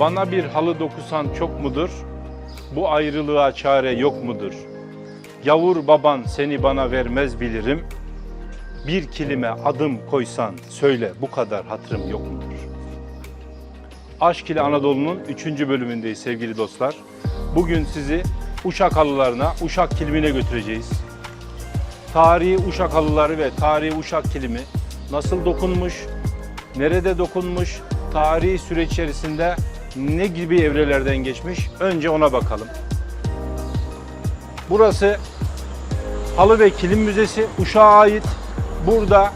Bana bir halı dokusan çok mudur? Bu ayrılığa çare yok mudur? Yavur baban seni bana vermez bilirim. Bir kilime adım koysan söyle bu kadar hatırım yok mudur? Aşk ile Anadolu'nun 3. bölümündeyiz sevgili dostlar. Bugün sizi Uşak halılarına, Uşak kilimine götüreceğiz. Tarihi Uşak halıları ve tarihi Uşak kilimi nasıl dokunmuş, nerede dokunmuş, tarihi süreç içerisinde ne gibi evrelerden geçmiş önce ona bakalım. Burası Halı ve Kilim Müzesi Uşak'a ait. Burada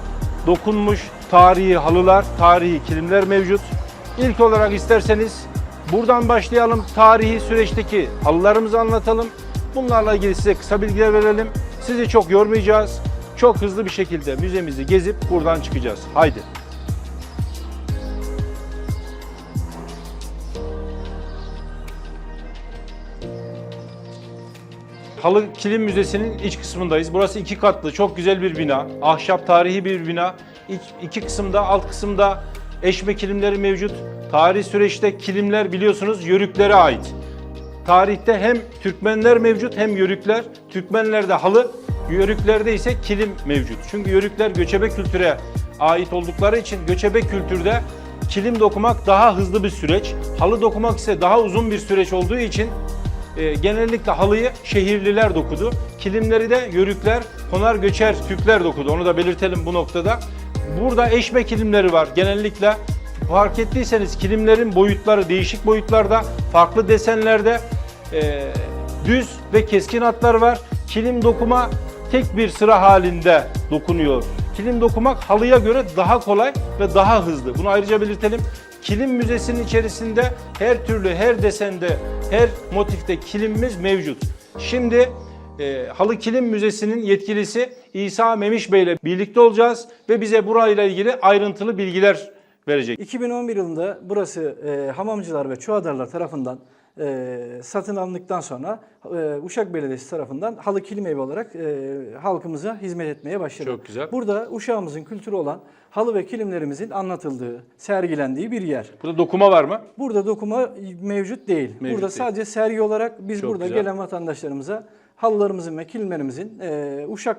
dokunmuş tarihi halılar, tarihi kilimler mevcut. İlk olarak isterseniz buradan başlayalım. Tarihi süreçteki halılarımızı anlatalım. Bunlarla ilgili size kısa bilgiler verelim. Sizi çok yormayacağız. Çok hızlı bir şekilde müzemizi gezip buradan çıkacağız. Haydi. Halı Kilim Müzesi'nin iç kısmındayız. Burası iki katlı, çok güzel bir bina. Ahşap tarihi bir bina. İç, iki kısımda, alt kısımda eşme kilimleri mevcut. Tarihi süreçte kilimler biliyorsunuz yörüklere ait. Tarihte hem Türkmenler mevcut hem Yörükler. Türkmenlerde halı, Yörüklerde ise kilim mevcut. Çünkü Yörükler göçebe kültüre ait oldukları için göçebe kültürde kilim dokumak daha hızlı bir süreç. Halı dokumak ise daha uzun bir süreç olduğu için e, genellikle halıyı şehirliler dokudu. Kilimleri de Yörükler, Konar Göçer Türkler dokudu. Onu da belirtelim bu noktada. Burada eşme kilimleri var. Genellikle fark ettiyseniz kilimlerin boyutları değişik boyutlarda, farklı desenlerde e, düz ve keskin hatlar var. Kilim dokuma tek bir sıra halinde dokunuyor. Kilim dokumak halıya göre daha kolay ve daha hızlı. Bunu ayrıca belirtelim. Kilim Müzesi'nin içerisinde her türlü, her desende, her motifte kilimimiz mevcut. Şimdi e, Halı Kilim Müzesi'nin yetkilisi İsa Memiş Bey ile birlikte olacağız ve bize burayla ilgili ayrıntılı bilgiler verecek. 2011 yılında burası e, hamamcılar ve çuhadarlar tarafından e, satın alındıktan sonra e, Uşak Belediyesi tarafından halı kilim evi olarak e, halkımıza hizmet etmeye başladı. Çok güzel. Burada Uşağımızın kültürü olan halı ve kilimlerimizin anlatıldığı, sergilendiği bir yer. Burada dokuma var mı? Burada dokuma mevcut değil. Mevcut burada değil. sadece sergi olarak biz Çok burada güzel. gelen vatandaşlarımıza halılarımızın ve kilimlerimizin e, Uşak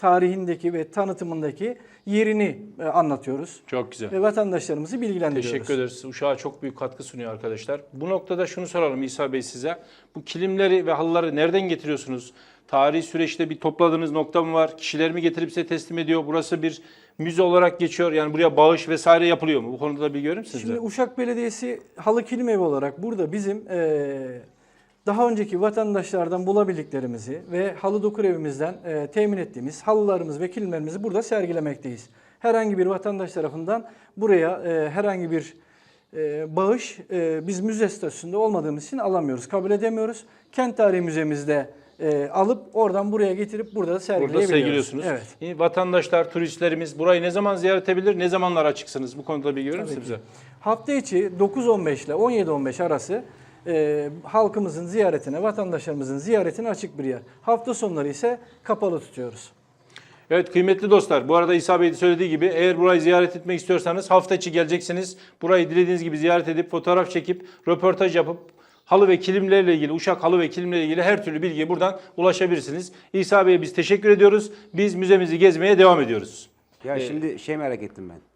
tarihindeki ve tanıtımındaki yerini e, anlatıyoruz. Çok güzel. Ve vatandaşlarımızı bilgilendiriyoruz. Teşekkür ederiz. Uşağa çok büyük katkı sunuyor arkadaşlar. Bu noktada şunu soralım İsa Bey size. Bu kilimleri ve halıları nereden getiriyorsunuz? Tarihi süreçte bir topladığınız nokta mı var? Kişiler mi getirip size teslim ediyor? Burası bir müze olarak geçiyor. Yani buraya bağış vesaire yapılıyor mu? Bu konuda da bilgi verir misiniz? Şimdi? Uşak Belediyesi Halı Kilim Evi olarak burada bizim eee, daha önceki vatandaşlardan bulabildiklerimizi ve halı dokur evimizden eee, temin ettiğimiz halılarımız ve kilimlerimizi burada sergilemekteyiz. Herhangi bir vatandaş tarafından buraya eee, herhangi bir eee, bağış eee, biz müze statüsünde olmadığımız için alamıyoruz, kabul edemiyoruz. Kent Tarihi Müzemizde eee, alıp oradan buraya getirip burada da Burada sergileyebiliyoruz. sergiliyorsunuz. Evet. İyi, Vatandaşlar, turistlerimiz burayı ne zaman ziyaret edebilir? Ne zamanlar açıksınız? Bu konuda bilgi verir misiniz bize? Hafta içi 9-15 ile 17-15 arası e, halkımızın ziyaretine, vatandaşlarımızın ziyaretine açık bir yer. Hafta sonları ise kapalı tutuyoruz. Evet kıymetli dostlar bu arada İsa Bey de söylediği gibi eğer burayı ziyaret etmek istiyorsanız hafta içi geleceksiniz. Burayı dilediğiniz gibi ziyaret edip fotoğraf çekip röportaj yapıp halı ve kilimlerle ilgili, uşak halı ve kilimlerle ilgili her türlü bilgiye buradan ulaşabilirsiniz. İsa Bey'e biz teşekkür ediyoruz. Biz müzemizi gezmeye devam ediyoruz. Ya şimdi şey merak ettim ben.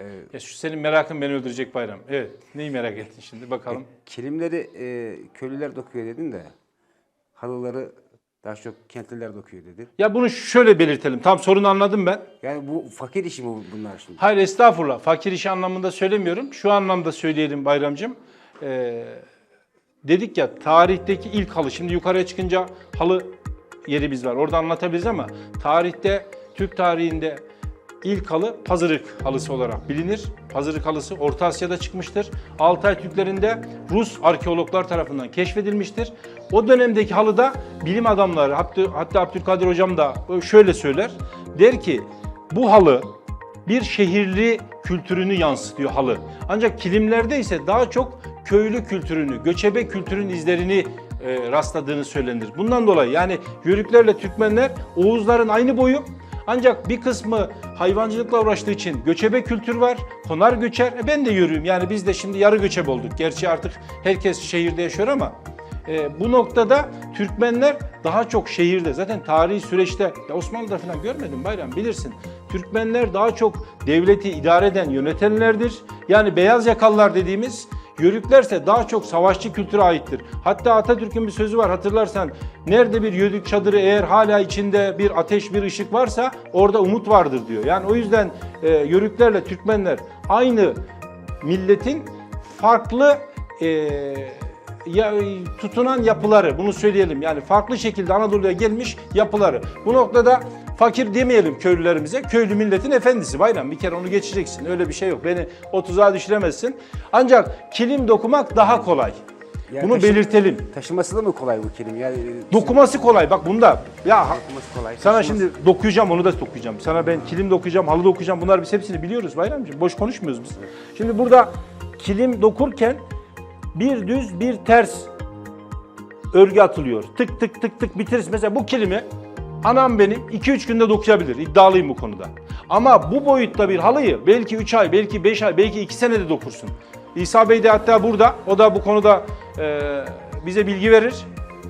Ee, Ya şu senin merakın beni öldürecek bayram. Evet neyi merak ettin şimdi bakalım. kilimleri e, köylüler dokuyor dedin de halıları daha çok kentliler dokuyor dedin. Ya bunu şöyle belirtelim. Tam sorunu anladım ben. Yani bu fakir işi mi bu- bunlar şimdi? Hayır estağfurullah. Fakir işi anlamında söylemiyorum. Şu anlamda söyleyelim Bayramcığım. Ee, dedik ya tarihteki ilk halı. Şimdi yukarıya çıkınca halı yerimiz var. Orada anlatabiliriz ama tarihte Türk tarihinde ilk halı pazırık halısı olarak bilinir. Pazırık halısı Orta Asya'da çıkmıştır. Altay Türklerinde Rus arkeologlar tarafından keşfedilmiştir. O dönemdeki halıda bilim adamları hatta, Abdülkadir hocam da şöyle söyler. Der ki bu halı bir şehirli kültürünü yansıtıyor halı. Ancak kilimlerde ise daha çok köylü kültürünü, göçebe kültürün izlerini e, rastladığını söylenir. Bundan dolayı yani Yörüklerle Türkmenler Oğuzların aynı boyu Ancak bir kısmı hayvancılıkla uğraştığı için göçebe kültür var. Konar göçer. E ben de yürüyüm. Yani biz de şimdi yarı göçebe olduk. Gerçi artık herkes şehirde yaşıyor ama e, bu noktada Türkmenler daha çok şehirde. Zaten tarihi süreçte ya Osmanlı'da falan görmedim bayram bilirsin. Türkmenler daha çok devleti idare eden yönetenlerdir. Yani beyaz yakalılar dediğimiz Yörüklerse daha çok savaşçı kültüre aittir. Hatta Atatürk'ün bir sözü var hatırlarsan. Nerede bir yörük çadırı eğer hala içinde bir ateş bir ışık varsa orada umut vardır diyor. Yani o yüzden e, Yörüklerle Türkmenler aynı milletin farklı e, ya, tutunan yapıları bunu söyleyelim. Yani farklı şekilde Anadolu'ya gelmiş yapıları. Bu noktada fakir demeyelim köylülerimize. Köylü milletin efendisi bayram. Bir kere onu geçeceksin. Öyle bir şey yok. Beni o tuzağa düşüremezsin. Ancak kilim dokumak daha kolay. Yani bunu taşı- belirtelim. Taşıması da mı kolay bu kilim? Yani Dokuması kolay. Bak bunda. Ya ha- Dokuması kolay. sana taşıması- şimdi dokuyacağım onu da dokuyacağım. Sana ben kilim dokuyacağım, halı dokuyacağım. Bunlar biz hepsini biliyoruz Bayramcığım. Boş konuşmuyoruz biz. Şimdi burada kilim dokurken bir düz bir ters örgü atılıyor. Tık tık tık tık bitiririz. Mesela bu kilimi anam benim 2-3 günde dokuyabilir. İddialıyım bu konuda. Ama bu boyutta bir halıyı belki 3 ay, belki 5 ay, belki 2 senede dokursun. İsa Bey de hatta burada. O da bu konuda e, bize bilgi verir.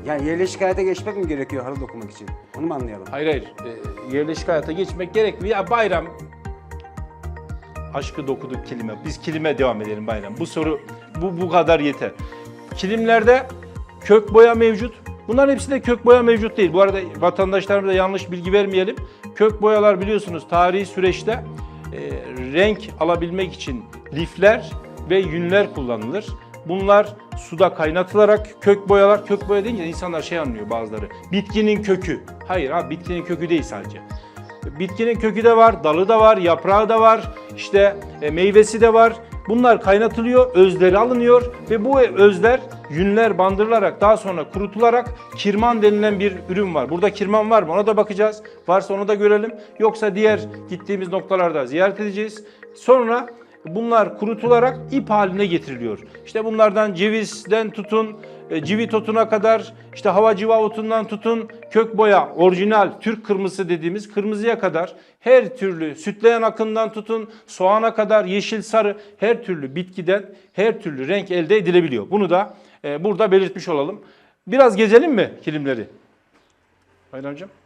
Yani yerleşik hayata geçmek mi gerekiyor halı dokumak için? Onu mu anlayalım? Hayır hayır. E, yerleşik hayata geçmek gerekmiyor. Ya bayram aşkı dokuduk kilime. Biz kilime devam edelim bayram. Bu soru bu bu kadar yeter. Kilimlerde kök boya mevcut. Bunların hepsinde kök boya mevcut değil. Bu arada vatandaşlarımıza yanlış bilgi vermeyelim. Kök boyalar biliyorsunuz tarihi süreçte e, renk alabilmek için lifler ve yünler kullanılır. Bunlar suda kaynatılarak kök boyalar, kök boya deyince insanlar şey anlıyor bazıları. Bitkinin kökü. Hayır abi bitkinin kökü değil sadece. Bitkinin kökü de var, dalı da var, yaprağı da var, işte e, meyvesi de var. Bunlar kaynatılıyor, özleri alınıyor ve bu özler yünler bandırılarak daha sonra kurutularak kirman denilen bir ürün var. Burada kirman var mı ona da bakacağız. Varsa onu da görelim. Yoksa diğer gittiğimiz noktalarda ziyaret edeceğiz. Sonra bunlar kurutularak ip haline getiriliyor. İşte bunlardan cevizden tutun, civit otuna kadar, işte hava civa otundan tutun, kök boya, orijinal Türk kırmızısı dediğimiz kırmızıya kadar her türlü sütleyen akından tutun, soğana kadar yeşil sarı her türlü bitkiden her türlü renk elde edilebiliyor. Bunu da e, burada belirtmiş olalım. Biraz gezelim mi kilimleri? Bayramcığım.